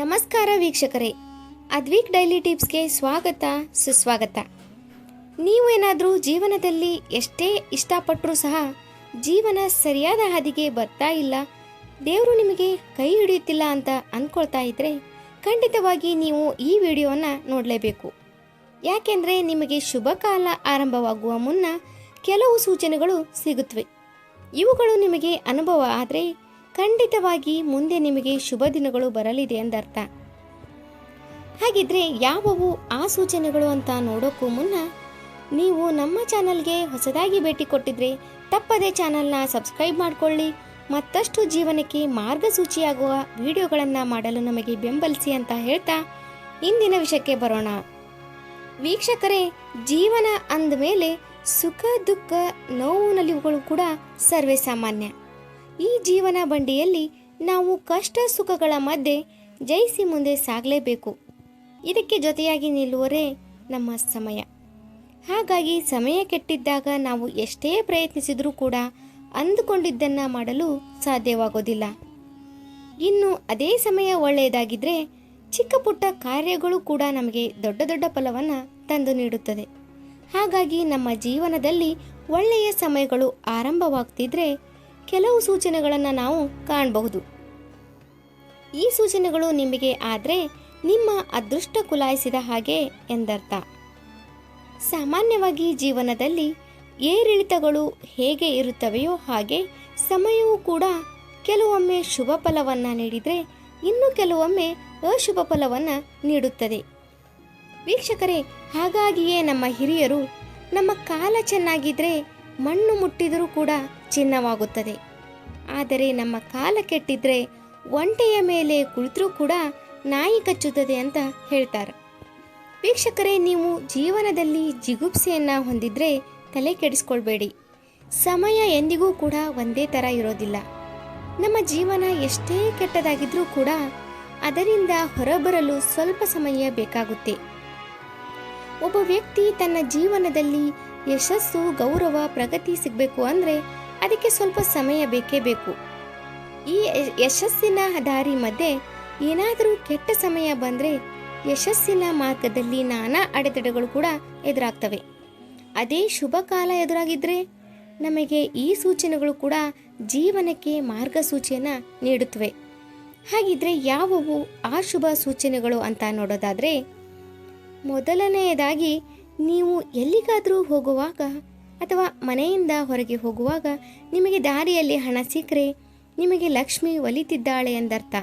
ನಮಸ್ಕಾರ ವೀಕ್ಷಕರೇ. ಅದ್ವೀಕ್ ಡೈಲಿ ಟಿಪ್ಸ್ಗೆ ಸ್ವಾಗತ, ಸುಸ್ವಾಗತ. ನೀವು ಏನಾದರೂ ಜೀವನದಲ್ಲಿ ಎಷ್ಟೇ ಇಷ್ಟಪಟ್ಟರೂ ಸಹ ಜೀವನ ಸರಿಯಾದ ಹಾದಿಗೆ ಬರ್ತಾ ಇಲ್ಲ, ದೇವರು ನಿಮಗೆ ಕೈ ಹಿಡಿಯುತ್ತಿಲ್ಲ ಅಂತ ಅಂದ್ಕೊಳ್ತಾ ಇದ್ರೆ ಖಂಡಿತವಾಗಿ ನೀವು ಈ ವಿಡಿಯೋವನ್ನು ನೋಡಲೇಬೇಕು. ಯಾಕೆಂದರೆ ನಿಮಗೆ ಶುಭ ಕಾಲ ಆರಂಭವಾಗುವ ಮುನ್ನ ಕೆಲವು ಸೂಚನೆಗಳು ಸಿಗುತ್ತವೆ ಇವುಗಳು ನಿಮಗೆ ಅನುಭವ ಆದರೆ ಖಂಡಿತವಾಗಿ ಮುಂದೆ ನಿಮಗೆ ಶುಭ ದಿನಗಳು ಬರಲಿದೆ ಎಂದರ್ಥ. ಹಾಗಿದ್ರೆ ಯಾವುವು ಆ ಸೂಚನೆಗಳು ಅಂತ ನೋಡೋಕ್ಕೂ ಮುನ್ನ ನೀವು ನಮ್ಮ ಚಾನಲ್ಗೆ ಹೊಸದಾಗಿ ಭೇಟಿ ಕೊಟ್ಟಿದ್ರೆ ತಪ್ಪದೇ ಚಾನಲ್ನ ಸಬ್ಸ್ಕ್ರೈಬ್ ಮಾಡಿಕೊಳ್ಳಿ, ಮತ್ತಷ್ಟು ಜೀವನಕ್ಕೆ ಮಾರ್ಗಸೂಚಿಯಾಗುವ ವಿಡಿಯೋಗಳನ್ನು ಮಾಡಲು ನಮಗೆ ಬೆಂಬಲಿಸಿ ಅಂತ ಹೇಳ್ತಾ ಇಂದಿನ ವಿಷಯಕ್ಕೆ ಬರೋಣ. ವೀಕ್ಷಕರೇ, ಜೀವನ ಅಂದ ಮೇಲೆ ಸುಖ ದುಃಖ ನೋವು ನಲಿವುಗಳು ಕೂಡ ಸರ್ವೇ ಸಾಮಾನ್ಯ. ಈ ಜೀವನ ಬಂಡಿಯಲ್ಲಿ ನಾವು ಕಷ್ಟ ಸುಖಗಳ ಮಧ್ಯೆ ಜಯಿಸಿ ಮುಂದೆ ಸಾಗಲೇಬೇಕು. ಇದಕ್ಕೆ ಜೊತೆಯಾಗಿ ನಿಲ್ಲುವರೇ ನಮ್ಮ ಸಮಯ. ಹಾಗಾಗಿ ಸಮಯ ಕೆಟ್ಟಿದ್ದಾಗ ನಾವು ಎಷ್ಟೇ ಪ್ರಯತ್ನಿಸಿದರೂ ಕೂಡ ಅಂದುಕೊಂಡಿದ್ದನ್ನು ಮಾಡಲು ಸಾಧ್ಯವಾಗೋದಿಲ್ಲ. ಇನ್ನು ಅದೇ ಸಮಯ ಒಳ್ಳೆಯದಾಗಿದ್ದರೆ ಚಿಕ್ಕ ಪುಟ್ಟ ಕಾರ್ಯಗಳು ಕೂಡ ನಮಗೆ ದೊಡ್ಡ ದೊಡ್ಡ ಫಲವನ್ನು ತಂದು ನೀಡುತ್ತದೆ. ಹಾಗಾಗಿ ನಮ್ಮ ಜೀವನದಲ್ಲಿ ಒಳ್ಳೆಯ ಸಮಯಗಳು ಆರಂಭವಾಗ್ತಿದ್ರೆ ಕೆಲವು ಸೂಚನೆಗಳನ್ನು ನಾವು ಕಾಣಬಹುದು. ಈ ಸೂಚನೆಗಳು ನಿಮಗೆ ಆದರೆ ನಿಮ್ಮ ಅದೃಷ್ಟ ಕುಲಾಯಿಸಿದ ಹಾಗೆ ಎಂದರ್ಥ. ಸಾಮಾನ್ಯವಾಗಿ ಜೀವನದಲ್ಲಿ ಏರಿಳಿತಗಳು ಹೇಗೆ ಇರುತ್ತವೆಯೋ ಹಾಗೆ ಸಮಯವೂ ಕೂಡ ಕೆಲವೊಮ್ಮೆ ಶುಭ ಫಲವನ್ನು ನೀಡಿದರೆ ಇನ್ನು ಕೆಲವೊಮ್ಮೆ ಅಶುಭ ಫಲವನ್ನು ನೀಡುತ್ತದೆ. ವೀಕ್ಷಕರೇ, ಹಾಗಾಗಿಯೇ ನಮ್ಮ ಹಿರಿಯರು ನಮ್ಮ ಕಾಲ ಚೆನ್ನಾಗಿದ್ರೆ ಮಣ್ಣು ಮುಟ್ಟಿದರೂ ಕೂಡ ಚಿನ್ನವಾಗುತ್ತದೆ. ಆದರೆ ನಮ್ಮ ಕಾಲ ಕೆಟ್ಟಿದ್ರೆ ಒಂಟೆಯ ಮೇಲೆ ಕುಳಿತರೂ ಕೂಡ ನಾಯಿ ಕಚ್ಚುತ್ತದೆ ಅಂತ ಹೇಳ್ತಾರೆ. ವೀಕ್ಷಕರೇ, ನೀವು ಜೀವನದಲ್ಲಿ ಜಿಗುಪ್ಸೆಯನ್ನು ಹೊಂದಿದ್ರೆ ತಲೆ ಕೆಡಿಸ್ಕೊಳ್ಬೇಡಿ. ಸಮಯ ಎಂದಿಗೂ ಕೂಡ ಒಂದೇ ಥರ ಇರೋದಿಲ್ಲ. ನಮ್ಮ ಜೀವನ ಎಷ್ಟೇ ಕೆಟ್ಟದಾಗಿದ್ರೂ ಕೂಡ ಅದರಿಂದ ಹೊರಬರಲು ಸ್ವಲ್ಪ ಸಮಯ ಬೇಕಾಗುತ್ತೆ. ಒಬ್ಬ ವ್ಯಕ್ತಿ ತನ್ನ ಜೀವನದಲ್ಲಿ ಯಶಸ್ಸು, ಗೌರವ, ಪ್ರಗತಿ ಸಿಗಬೇಕು ಅಂದರೆ ಅದಕ್ಕೆ ಸ್ವಲ್ಪ ಸಮಯ ಬೇಕೇ ಬೇಕು. ಈ ಯಶಸ್ಸಿನ ದಾರಿ ಮಧ್ಯೆ ಏನಾದರೂ ಕೆಟ್ಟ ಸಮಯ ಬಂದರೆ ಯಶಸ್ಸಿನ ಮಾರ್ಗದಲ್ಲಿ ನಾನಾ ಅಡೆತಡೆಗಳು ಕೂಡ ಎದುರಾಗ್ತವೆ. ಅದೇ ಶುಭ ಕಾಲ ಎದುರಾಗಿದ್ದರೆ ನಮಗೆ ಈ ಸೂಚನೆಗಳು ಕೂಡ ಜೀವನಕ್ಕೆ ಮಾರ್ಗಸೂಚಿಯನ್ನು ನೀಡುತ್ತವೆ. ಹಾಗಿದ್ರೆ ಯಾವುವು ಆ ಶುಭ ಸೂಚನೆಗಳು ಅಂತ ನೋಡೋದಾದರೆ, ಮೊದಲನೆಯದಾಗಿ ನೀವು ಎಲ್ಲಿಗಾದರೂ ಹೋಗುವಾಗ ಅಥವಾ ಮನೆಯಿಂದ ಹೊರಗೆ ಹೋಗುವಾಗ ನಿಮಗೆ ದಾರಿಯಲ್ಲಿ ಹಣ ಸಿಕ್ಕರೆ ನಿಮಗೆ ಲಕ್ಷ್ಮಿ ಒಲಿತಿದ್ದಾಳೆ ಎಂದರ್ಥ.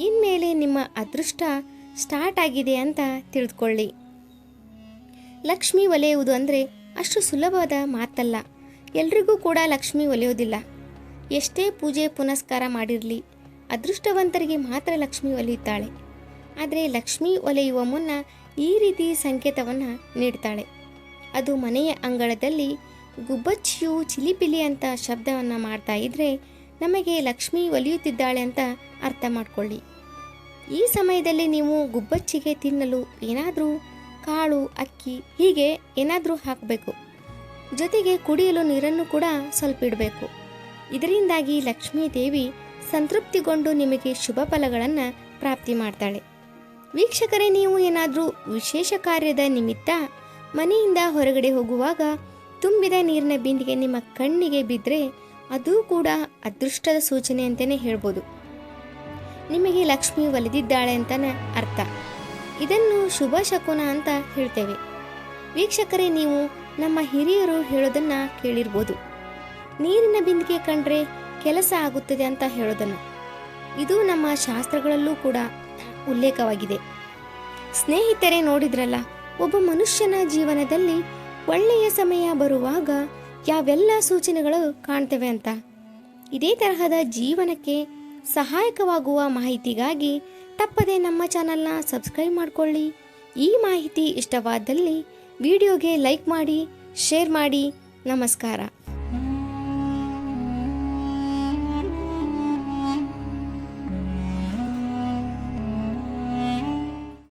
ಇನ್ಮೇಲೆ ನಿಮ್ಮ ಅದೃಷ್ಟ ಸ್ಟಾರ್ಟ್ ಆಗಿದೆ ಅಂತ ತಿಳಿದುಕೊಳ್ಳಿ. ಲಕ್ಷ್ಮಿ ಒಲೆಯುವುದು ಅಂದರೆ ಅಷ್ಟು ಸುಲಭವಾದ ಮಾತಲ್ಲ. ಎಲ್ರಿಗೂ ಕೂಡ ಲಕ್ಷ್ಮಿ ಒಲೆಯೋದಿಲ್ಲ ಎಷ್ಟೇ ಪೂಜೆ ಪುನಸ್ಕಾರ ಮಾಡಿರಲಿ, ಅದೃಷ್ಟವಂತರಿಗೆ ಮಾತ್ರ ಲಕ್ಷ್ಮಿ ಒಲಿಯುತ್ತಾಳೆ. ಆದರೆ ಲಕ್ಷ್ಮಿ ಒಲೆಯುವ ಮುನ್ನ ಈ ರೀತಿ ಸಂಕೇತವನ್ನು ನೀಡ್ತಾಳೆ. ಅದು ಮನೆಯ ಅಂಗಳದಲ್ಲಿ ಗುಬ್ಬಚ್ಚಿಯು ಚಿಲಿಪಿಲಿ ಅಂತ ಶಬ್ದವನ್ನು ಮಾಡ್ತಾ ಇದ್ದರೆ ನಮಗೆ ಲಕ್ಷ್ಮಿ ಒಲಿಯುತ್ತಿದ್ದಾಳೆ ಅಂತ ಅರ್ಥ ಮಾಡಿಕೊಳ್ಳಿ. ಈ ಸಮಯದಲ್ಲಿ ನೀವು ಗುಬ್ಬಚ್ಚಿಗೆ ತಿನ್ನಲು ಏನಾದರೂ ಕಾಳು, ಅಕ್ಕಿ, ಹೀಗೆ ಏನಾದರೂ ಹಾಕಬೇಕು. ಜೊತೆಗೆ ಕುಡಿಯಲು ನೀರನ್ನು ಕೂಡ ಸ್ವಲ್ಪ ಇಡಬೇಕು. ಇದರಿಂದಾಗಿ ಲಕ್ಷ್ಮೀ ದೇವಿ ಸಂತೃಪ್ತಿಗೊಂಡು ನಿಮಗೆ ಶುಭ ಫಲಗಳನ್ನು ಪ್ರಾಪ್ತಿ ಮಾಡ್ತಾಳೆ. ವೀಕ್ಷಕರೇ, ನೀವು ಏನಾದರೂ ವಿಶೇಷ ಕಾರ್ಯದ ನಿಮಿತ್ತ ಮನೆಯಿಂದ ಹೊರಗಡೆ ಹೋಗುವಾಗ ತುಂಬಿದ ನೀರಿನ ಬಿಂದಿಗೆ ನಿಮ್ಮ ಕಣ್ಣಿಗೆ ಬಿದ್ದರೆ ಅದು ಕೂಡ ಅದೃಷ್ಟದ ಸೂಚನೆ ಅಂತಲೇ ಹೇಳ್ಬೋದು. ನಿಮಗೆ ಲಕ್ಷ್ಮಿ ಒಲಿದಿದ್ದಾಳೆ ಅಂತಲೇ ಅರ್ಥ. ಇದನ್ನು ಶುಭ ಶಕುನ ಅಂತ ಹೇಳ್ತೇವೆ. ವೀಕ್ಷಕರೇ, ನೀವು ನಮ್ಮ ಹಿರಿಯರು ಹೇಳೋದನ್ನು ಕೇಳಿರ್ಬೋದು. ನೀರಿನ ಬಿಂದಿಗೆ ಕಂಡ್ರೆ ಕೆಲಸ ಆಗುತ್ತದೆ ಅಂತ ಹೇಳೋದನ್ನು. ಇದು ನಮ್ಮ ಶಾಸ್ತ್ರಗಳಲ್ಲೂ ಕೂಡ ಉಲ್ಲೇಖವಾಗಿದೆ. ಸ್ನೇಹಿತರೆ ನೋಡಿದ್ರಲ್ಲ, ಒಬ್ಬ ಮನುಷ್ಯನ ಜೀವನದಲ್ಲಿ ಒಳ್ಳೆಯ ಸಮಯ ಬರುವಾಗ ಯಾವೆಲ್ಲ ಸೂಚನೆಗಳು ಕಾಣ್ತವೆ ಅಂತ? ಇದೇ ತರಹದ ಜೀವನಕ್ಕೆ ಸಹಾಯಕವಾಗುವ ಮಾಹಿತಿಗಾಗಿ ತಪ್ಪದೆ ನಮ್ಮ ಚಾನಲ್ನ ಸಬ್ಸ್ಕ್ರೈಬ್ ಮಾಡಿಕೊಳ್ಳಿ. ಈ ಮಾಹಿತಿ ಇಷ್ಟವಾದಲ್ಲಿ ವಿಡಿಯೋಗೆ ಲೈಕ್ ಮಾಡಿ, ಶೇರ್ ಮಾಡಿ. ನಮಸ್ಕಾರ.